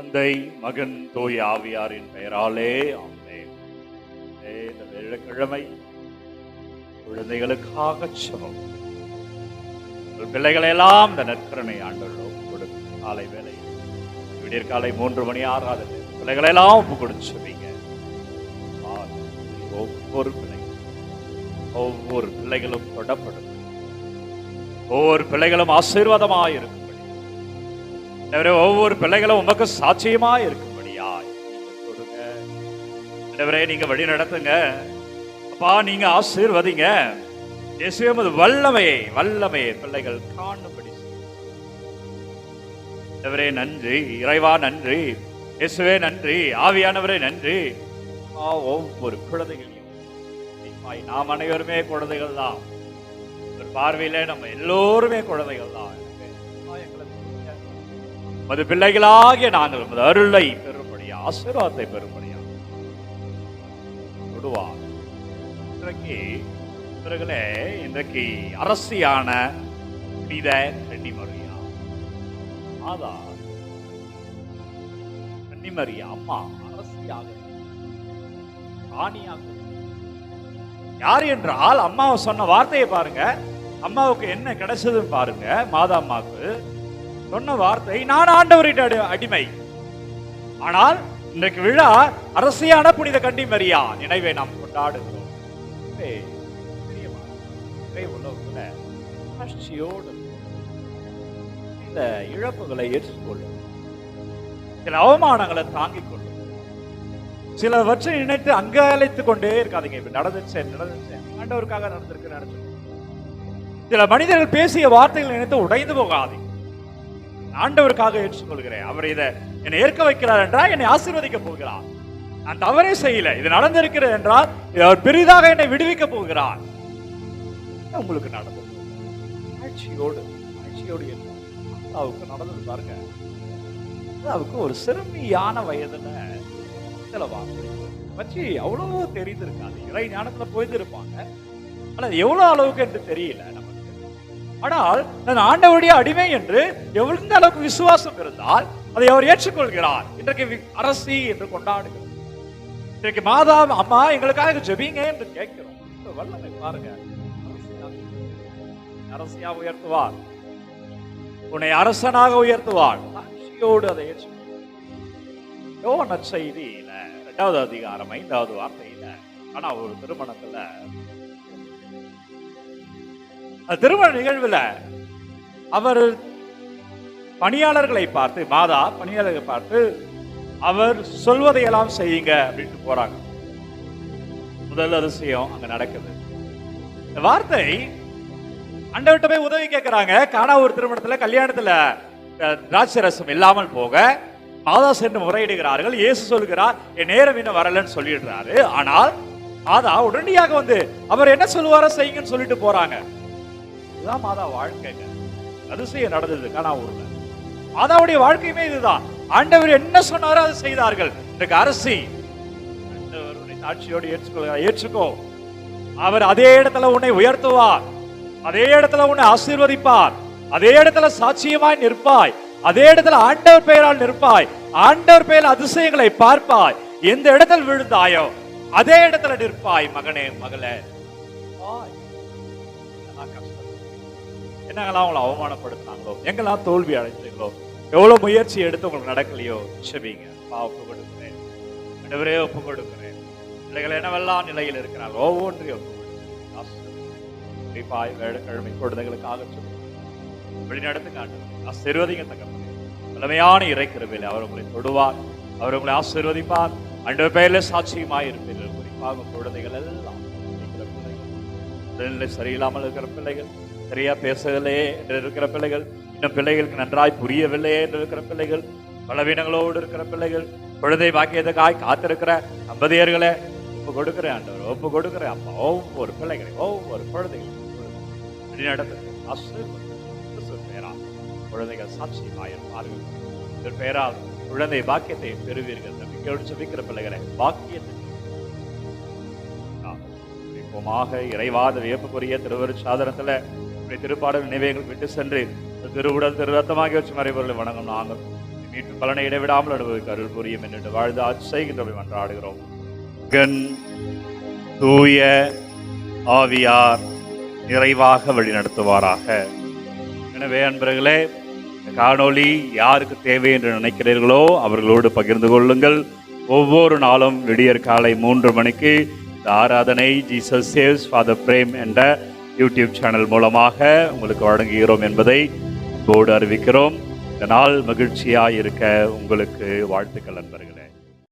தந்தை மகன் தோய் ஆவியாரின் பெயராலே ஆமே இந்த வெள்ளிக்கிழமை குழந்தைகளுக்காக சமம் பிள்ளைகளை எல்லாம் இந்த நற்கரணை ஆண்டவர்களோடு கொடுக்கும் காலை வேலை விடியற் காலை மூன்று மணி ஆறாவது பிள்ளைகளை எல்லாம் ஒப்பு கொடுத்து ஒவ்வொரு பிள்ளைகளும் ஒவ்வொரு பிள்ளைகளும் தொடப்படும் ஒவ்வொரு பிள்ளைகளும் ஆசீர்வாதமாய் இருக்கும்படி ஆண்டவரே, ஒவ்வொரு பிள்ளைகளும் உமக்கு சாட்சியமா இருக்கும்படியாய் கொடுங்க. ஆண்டவரே நீங்க வழி நடத்துங்க. அப்பா நீங்க ஆசீர்வதிங்க. இயேசுவே வல்லமையை வல்லமையை பிள்ளைகள் காணும்படி செய்யுங்க. ஆண்டவரே நன்றி. இறைவா நன்றி. இயேசுவே நன்றி. ஆவியானவரே நன்றி. ஒவ்வொரு குழந்தைகளையும் நாம் அனைவருமே குழந்தைகள் தான் ஒரு பார்வையில நம்ம எல்லோருமே குழந்தைகள் தான் மது பிள்ளைகளாகிய நாங்கள் உமது அருளை பெறும்படியா ஆசீர்வாதத்தை பெறும்படியா. தொடுவார். இன்றைக்கு இவர்களே இன்றைக்கு அரசியான புனித கன்னிமரியா. மாதா. கன்னிமரியா அம்மா அரசியாக. ராணியாக. யார் என்றால் அம்மாவை சொன்ன வார்த்தையை பாருங்க. அம்மாவுக்கு என்ன கிடைச்சதுன்னு பாருங்க மாதா அம்மாவுக்கு. சொன்ன வார்த்தை நான் ஆண்டவரின் அடிமை. ஆனால் இன்றைக்கு விழா அரசியான புனித கண்டி மரியா நினைவை நாம் கொண்டாடுகிறோம். உலகத்துல இந்த இழப்புகளை ஏற்றுக்கொள்ளும். சில அவமானங்களை தாங்கிக் கொள்ளும். சிலவற்றை நினைத்து அங்காலைத்துக் கொண்டே இருக்காதீங்க. இப்ப நடந்துச்சு நடந்துச்சு. ஆண்டவருக்காக நடந்திருக்கு நினைச்சு சில மனிதர்கள் பேசிய வார்த்தைகளை நினைத்து உடைந்து போகாதீங்க. ஆண்டவருக்காக ஏற்றுக்கொள்கிறேன். அவர் இதை என்னை ஏற்க வைக்கிறார் என்றால் என்னை ஆசீர்வதிக்க போகிறார். நான் தவறே செய்யல. இது நடந்திருக்கிறது என்றால் அவர் பெரிதாக என்னை விடுவிக்க போகிறார். உங்களுக்கு நடந்தது. ஆட்சியோடு ஆட்சியோடு என்ன? அவருக்கு நடந்தது பாருங்க. அவருக்கு ஒரு சிறுமியான வயதுல சில வார்த்தை பற்றி அவ்வளவோ தெரிந்திருக்காது. இறை ஞானத்துல போயிருப்பாங்க ஆனா எவ்வளவு அளவுக்கு என்று தெரியல. நமக்கு ஆனால் நான் ஆண்டவருடைய அடிமை என்று எவ்வளந்த அளவுக்கு விசுவாசம் இருந்தால் அதை அவர் ஏற்றுக்கொள்கிறார். இன்றைக்கு அரசி என்று கொண்டாடுகிறோம். இன்றைக்கு மாதா அம்மா எங்களுக்காக ஜெபிங்க என்று கேட்கிறோம். வல்லமை பாருங்க. அரசியா உயர்த்துவார். உன்னை அரசனாக உயர்த்துவார். சாட்சியோடு அதை ஏற்றுக்கொள் யோவ நற்செய்தியில இரண்டாவது அதிகாரம் ஐந்தாவது வார்த்தையில ஆனா ஒரு திருமணத்துல திருமண நிகழ்வில் அவர் பணியாளர்களை பார்த்து மாதா பணியாளர்களை பார்த்து அவர் சொல்வதையெல்லாம் செய்யுங்க அப்படின்ட்டு போறாங்க. முதல் அதிசயம் அங்க நடக்குது. இந்த வார்த்தை அண்டவர்கிட்ட போய் உதவி கேட்கிறாங்க காணா ஒரு திருமணத்துல கல்யாணத்துல திராட்சரசம் இல்லாமல் போக மாதா சென்று முறையிடுகிறார்கள். இயேசு சொல்கிறார் என் நேரம் இன்னும் வரலன்னு சொல்லிடுறாரு. ஆனால் மாதா உடனடியாக வந்து அவர் என்ன சொல்லுவாரோ செய்யுங்கன்னு சொல்லிட்டு போறாங்க. இதுதான் மாதா வாழ்க்கைங்க. அதிசயம் நடந்தது காணா ஊர்ல. மாதாவுடைய வாழ்க்கையுமே இதுதான். ஆண்டவர் என்ன சொன்னாரோ அதை செய்தார்கள். இன்றைக்கு அரசி ஆண்டவருடைய சாட்சியோடு ஏற்றுக்கொள்ள ஏற்றுக்கோ. அவர் அதே இடத்துல உன்னை உயர்த்துவார். அதே இடத்துல உன்னை ஆசீர்வதிப்பார். அதே இடத்துல சாட்சியமாய் நிற்பாய். அதே இடத்துல ஆண்டவர் பெயரால் நிற்பாய். ஆண்டவர் பெயர் அதிசயங்களை பார்ப்பாய். எந்த இடத்தில் விழுந்தாயோ அதே இடத்துல நிற்பாய் மகனே மகளே. ஆய். அவங்களை அவமானப்படுத்தினாங்களோ? எங்கெல்லாம் தோல்வி அடைஞ்சீங்களோ எவ்வளவு முயற்சி எடுத்து உங்களுக்கு நடக்கலையோ? செபிங்க. ஒப்பு கொடுக்குறேன். ஆண்டவரே ஒப்பு கொடுக்கிறேன். பிள்ளைகள் என்னவெல்லாம் நிலையில் இருக்கிறாங்க ஒவ்வொன்றையும் ஒப்பு கொடுக்குறேன். ஆசீர்வதிங்க. குறிப்பாய் வேடக்கிழமை குழந்தைகளுக்காக சொல்லி வழிநடத்து காட்டு ஆசீர்வதிங்க தகவல் வல்லமையான இறைக்கிறவையில் அவர் உங்களை தொடுவார். அவர் உங்களை ஆசீர்வதிப்பார். அண்டவர் பெயரில் சாட்சியமாக இருப்பீர்கள். குறிப்பாக குழந்தைகள் எல்லாம். பிள்ளைகள். சரியில்லாமல் இருக்கிற பிள்ளைகள். சரியா பேசவில்லையே என்று இருக்கிற பிள்ளைகள். இன்னும் பிள்ளைகளுக்கு நன்றாய் புரியவில்லையே என்று இருக்கிற பிள்ளைகள். பலவீனங்களோடு இருக்கிற பிள்ளைகள். குழந்தை பாக்கியத்துக்காய் காத்திருக்கிற அம்பதியர்களை ஒப்பு கொடுக்கிறேன் ஆண்டவர் ஒப்பு கொடுக்குறேன். அப்பா ஒவ்வொரு பிள்ளைகளை ஒவ்வொரு குழந்தைகளை குழந்தைகள் சாட்சியமாயிருப்பார்கள் இதன் பெயரால் குழந்தை பாக்கியத்தை பெறுவீர்கள் நம்பிக்கையோடு ஜெபிக்கிற பிள்ளைகளை பாக்கியத்தை இப்போமாக இறைவாத வியப்புக்குரிய திருவரு சாதனத்துல திருப்பாடல் நினைவேங்கள் விட்டு சென்று திருவுடல் திரு ரத்தமாகி வச்சு மறைபொருளை வணங்கும் நாங்கள். மீட்டு பலனை இடைவிடாமல் அனுபவிக்க அருள் புரியும் என்று வாழ்ந்து ஆட்சி செய்கின்றவை மன்றாடுகிறோம். கண் தூய ஆவியார் நிறைவாக வழிநடத்துவாராக எனவே அன்பர்களே காணொளி யாருக்கு தேவை என்று நினைக்கிறீர்களோ அவர்களோடு பகிர்ந்து கொள்ளுங்கள். ஒவ்வொரு நாளும் விடியற் காலை மூன்று மணிக்கு இந்த ஆராதனை ஜீசஸ் சேவ்ஸ் ஃபாதர் பிரேம் என்ற யூடியூப் சேனல் மூலமாக உங்களுக்கு வழங்குகிறோம் என்பதை போர்டு அறிவிக்கிறோம். இந்த நாள் மகிழ்ச்சியாக இருக்க உங்களுக்கு வாழ்த்துக்கள் நண்பர்களே.